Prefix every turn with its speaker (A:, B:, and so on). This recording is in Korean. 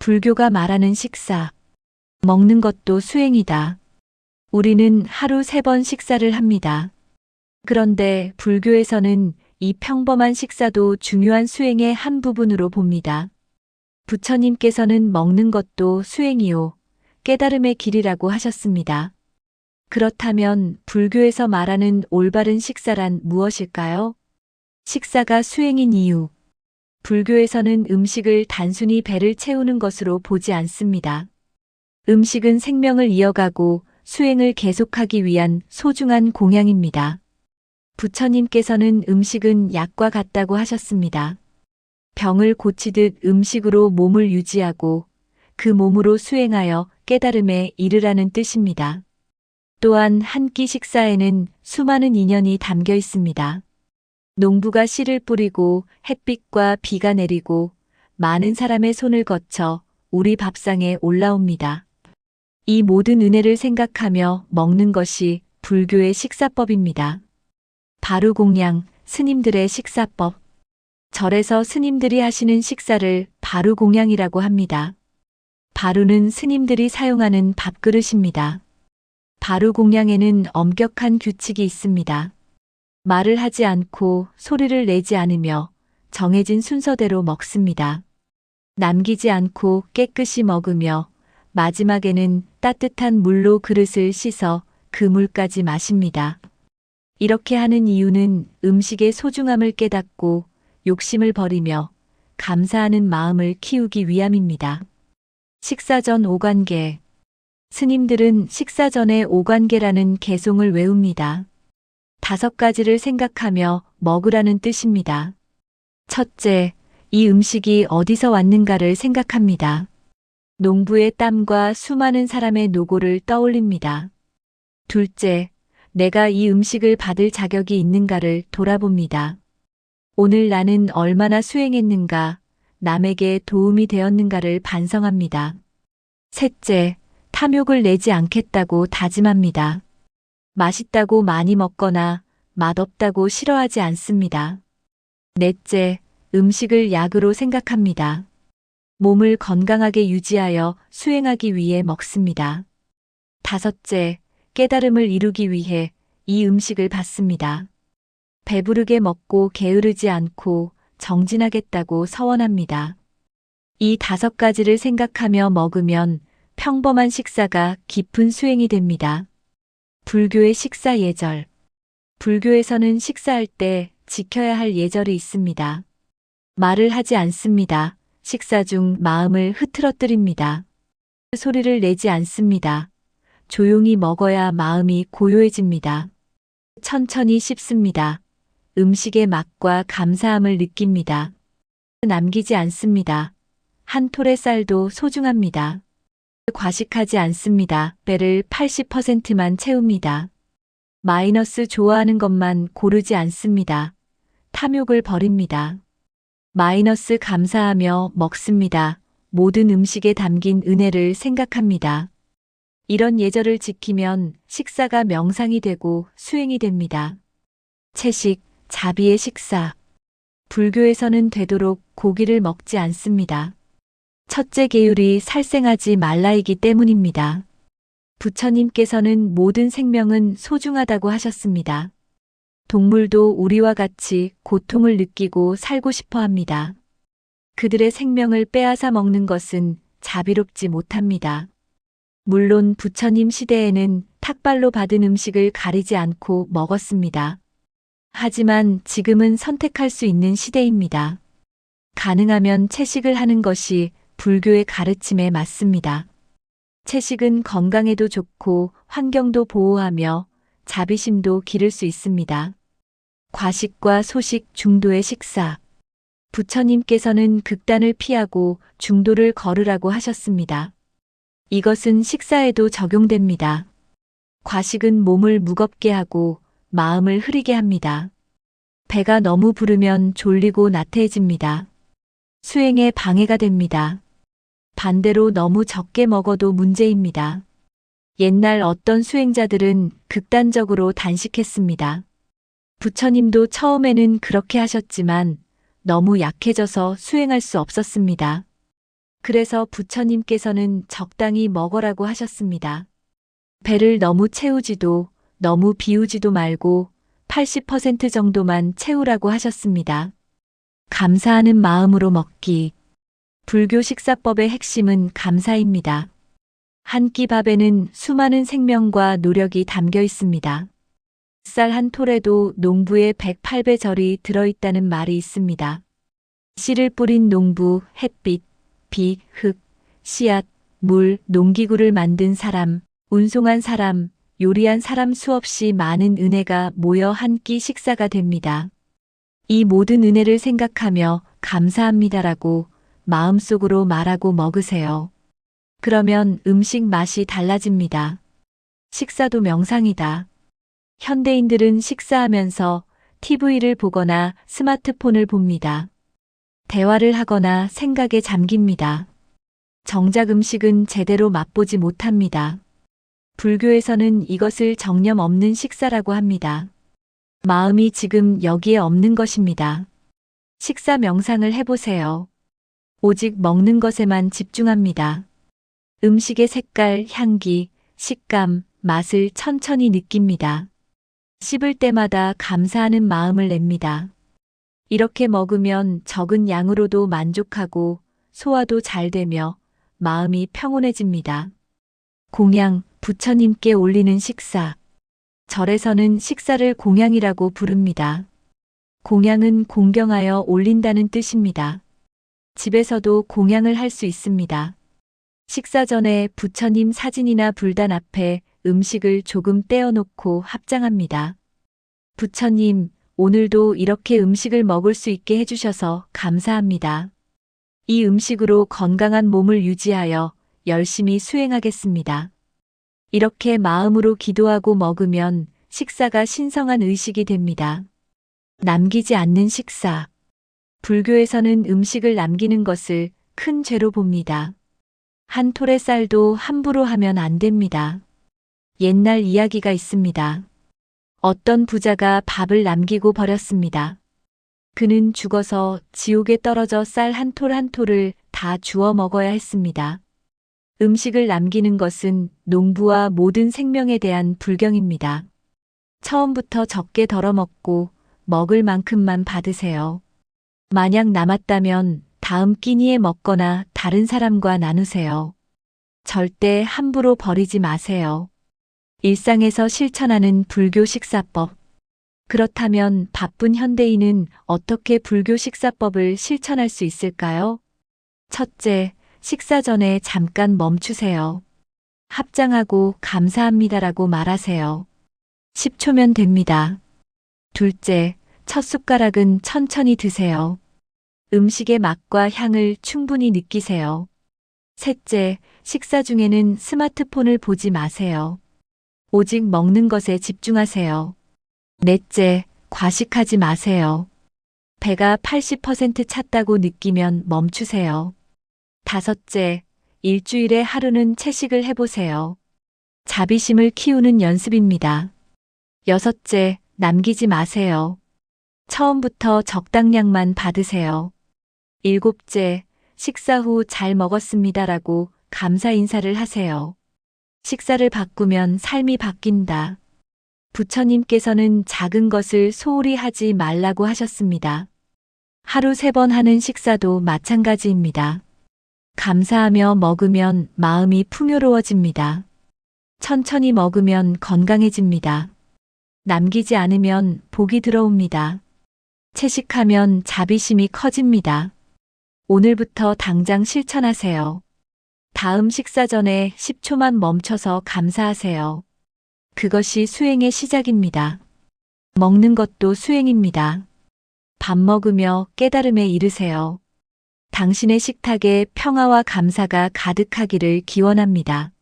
A: 불교가 말하는 식사. 먹는 것도 수행이다. 우리는 하루 세 번 식사를 합니다. 그런데 불교에서는 이 평범한 식사도 중요한 수행의 한 부분으로 봅니다. 부처님께서는 먹는 것도 수행이요. 깨달음의 길이라고 하셨습니다. 그렇다면 불교에서 말하는 올바른 식사란 무엇일까요? 식사가 수행인 이유. 불교에서는 음식을 단순히 배를 채우는 것으로 보지 않습니다. 음식은 생명을 이어가고 수행을 계속하기 위한 소중한 공양입니다. 부처님께서는 음식은 약과 같다고 하셨습니다. 병을 고치듯 음식으로 몸을 유지하고 그 몸으로 수행하여 깨달음에 이르라는 뜻입니다. 또한 한 끼 식사에는 수많은 인연이 담겨 있습니다. 농부가 씨를 뿌리고 햇빛과 비가 내리고 많은 사람의 손을 거쳐 우리 밥상에 올라옵니다. 이 모든 은혜를 생각하며 먹는 것이 불교의 식사법입니다. 바루 공양, 스님들의 식사법. 절에서 스님들이 하시는 식사를 바루 공양이라고 합니다. 바루는 스님들이 사용하는 밥그릇입니다. 바루 공양에는 엄격한 규칙이 있습니다. 말을 하지 않고 소리를 내지 않으며 정해진 순서대로 먹습니다. 남기지 않고 깨끗이 먹으며 마지막에는 따뜻한 물로 그릇을 씻어 그 물까지 마십니다. 이렇게 하는 이유는 음식의 소중함을 깨닫고 욕심을 버리며 감사하는 마음을 키우기 위함입니다. 식사 전 오관계. 스님들은 식사 전에 오관계라는 개송을 외웁니다. 다섯 가지를 생각하며 먹으라는 뜻입니다. 첫째, 이 음식이 어디서 왔는가를 생각합니다. 농부의 땀과 수많은 사람의 노고를 떠올립니다. 둘째, 내가 이 음식을 받을 자격이 있는가를 돌아봅니다. 오늘 나는 얼마나 수행했는가, 남에게 도움이 되었는가를 반성합니다. 셋째, 탐욕을 내지 않겠다고 다짐합니다. 맛있다고 많이 먹거나 맛없다고 싫어하지 않습니다. 넷째, 음식을 약으로 생각합니다. 몸을 건강하게 유지하여 수행하기 위해 먹습니다. 다섯째, 깨달음을 이루기 위해 이 음식을 받습니다. 배부르게 먹고 게으르지 않고 정진하겠다고 서원합니다. 이 다섯 가지를 생각하며 먹으면 평범한 식사가 깊은 수행이 됩니다. 불교의 식사 예절. 불교에서는 식사할 때 지켜야 할 예절이 있습니다. 말을 하지 않습니다. 식사 중 마음을 흐트러뜨립니다. 소리를 내지 않습니다. 조용히 먹어야 마음이 고요해집니다. 천천히 씹습니다. 음식의 맛과 감사함을 느낍니다. 남기지 않습니다. 한 톨의 쌀도 소중합니다. 과식하지 않습니다. 배를 80%만 채웁니다. 마이너스 좋아하는 것만 고르지 않습니다. 탐욕을 버립니다. 마이너스 감사하며 먹습니다. 모든 음식에 담긴 은혜를 생각합니다. 이런 예절을 지키면 식사가 명상이 되고 수행이 됩니다. 채식, 자비의 식사. 불교에서는 되도록 고기를 먹지 않습니다. 첫째 계율이 살생하지 말라이기 때문입니다. 부처님께서는 모든 생명은 소중하다고 하셨습니다. 동물도 우리와 같이 고통을 느끼고 살고 싶어 합니다. 그들의 생명을 빼앗아 먹는 것은 자비롭지 못합니다. 물론 부처님 시대에는 탁발로 받은 음식을 가리지 않고 먹었습니다. 하지만 지금은 선택할 수 있는 시대입니다. 가능하면 채식을 하는 것이 불교의 가르침에 맞습니다. 채식은 건강에도 좋고 환경도 보호하며 자비심도 기를 수 있습니다. 과식과 소식 중도의 식사. 부처님께서는 극단을 피하고 중도를 걸으라고 하셨습니다. 이것은 식사에도 적용됩니다. 과식은 몸을 무겁게 하고 마음을 흐리게 합니다. 배가 너무 부르면 졸리고 나태해집니다. 수행에 방해가 됩니다. 반대로 너무 적게 먹어도 문제입니다. 옛날 어떤 수행자들은 극단적으로 단식했습니다. 부처님도 처음에는 그렇게 하셨지만 너무 약해져서 수행할 수 없었습니다. 그래서 부처님께서는 적당히 먹어라고 하셨습니다. 배를 너무 채우지도 너무 비우지도 말고 80% 정도만 채우라고 하셨습니다. 감사하는 마음으로 먹기. 불교 식사법의 핵심은 감사입니다. 한 끼 밥에는 수많은 생명과 노력이 담겨 있습니다. 쌀 한 톨에도 농부의 108배 절이 들어있다는 말이 있습니다. 씨를 뿌린 농부, 햇빛, 비, 흙, 씨앗, 물, 농기구를 만든 사람, 운송한 사람, 요리한 사람 수없이 많은 은혜가 모여 한 끼 식사가 됩니다. 이 모든 은혜를 생각하며 감사합니다라고 마음속으로 말하고 먹으세요. 그러면 음식 맛이 달라집니다. 식사도 명상이다. 현대인들은 식사하면서 TV를 보거나 스마트폰을 봅니다. 대화를 하거나 생각에 잠깁니다. 정작 음식은 제대로 맛보지 못합니다. 불교에서는 이것을 정념 없는 식사라고 합니다. 마음이 지금 여기에 없는 것입니다. 식사 명상을 해보세요. 오직 먹는 것에만 집중합니다. 음식의 색깔, 향기, 식감, 맛을 천천히 느낍니다. 씹을 때마다 감사하는 마음을 냅니다. 이렇게 먹으면 적은 양으로도 만족하고 소화도 잘 되며 마음이 평온해집니다. 공양, 부처님께 올리는 식사. 절에서는 식사를 공양이라고 부릅니다. 공양은 공경하여 올린다는 뜻입니다. 집에서도 공양을 할 수 있습니다. 식사 전에 부처님 사진이나 불단 앞에 음식을 조금 떼어놓고 합장합니다. 부처님, 오늘도 이렇게 음식을 먹을 수 있게 해주셔서 감사합니다. 이 음식으로 건강한 몸을 유지하여 열심히 수행하겠습니다. 이렇게 마음으로 기도하고 먹으면 식사가 신성한 의식이 됩니다. 남기지 않는 식사. 불교에서는 음식을 남기는 것을 큰 죄로 봅니다. 한 톨의 쌀도 함부로 하면 안 됩니다. 옛날 이야기가 있습니다. 어떤 부자가 밥을 남기고 버렸습니다. 그는 죽어서 지옥에 떨어져 쌀 한 톨 한 톨을 다 주워 먹어야 했습니다. 음식을 남기는 것은 농부와 모든 생명에 대한 불경입니다. 처음부터 적게 덜어 먹고 먹을 만큼만 받으세요. 만약 남았다면 다음 끼니에 먹거나 다른 사람과 나누세요. 절대 함부로 버리지 마세요. 일상에서 실천하는 불교 식사법. 그렇다면 바쁜 현대인은 어떻게 불교 식사법을 실천할 수 있을까요? 첫째, 식사 전에 잠깐 멈추세요. 합장하고 감사합니다라고 말하세요. 10초면 됩니다. 둘째, 첫 숟가락은 천천히 드세요. 음식의 맛과 향을 충분히 느끼세요. 셋째, 식사 중에는 스마트폰을 보지 마세요. 오직 먹는 것에 집중하세요. 넷째, 과식하지 마세요. 배가 80% 찼다고 느끼면 멈추세요. 다섯째, 일주일에 하루는 채식을 해보세요. 자비심을 키우는 연습입니다. 여섯째, 남기지 마세요. 처음부터 적당량만 받으세요. 일곱째, 식사 후 잘 먹었습니다라고 감사 인사를 하세요. 식사를 바꾸면 삶이 바뀐다. 부처님께서는 작은 것을 소홀히 하지 말라고 하셨습니다. 하루 세 번 하는 식사도 마찬가지입니다. 감사하며 먹으면 마음이 풍요로워집니다. 천천히 먹으면 건강해집니다. 남기지 않으면 복이 들어옵니다. 채식하면 자비심이 커집니다. 오늘부터 당장 실천하세요. 다음 식사 전에 10초만 멈춰서 감사하세요. 그것이 수행의 시작입니다. 먹는 것도 수행입니다. 밥 먹으며 깨달음에 이르세요. 당신의 식탁에 평화와 감사가 가득하기를 기원합니다.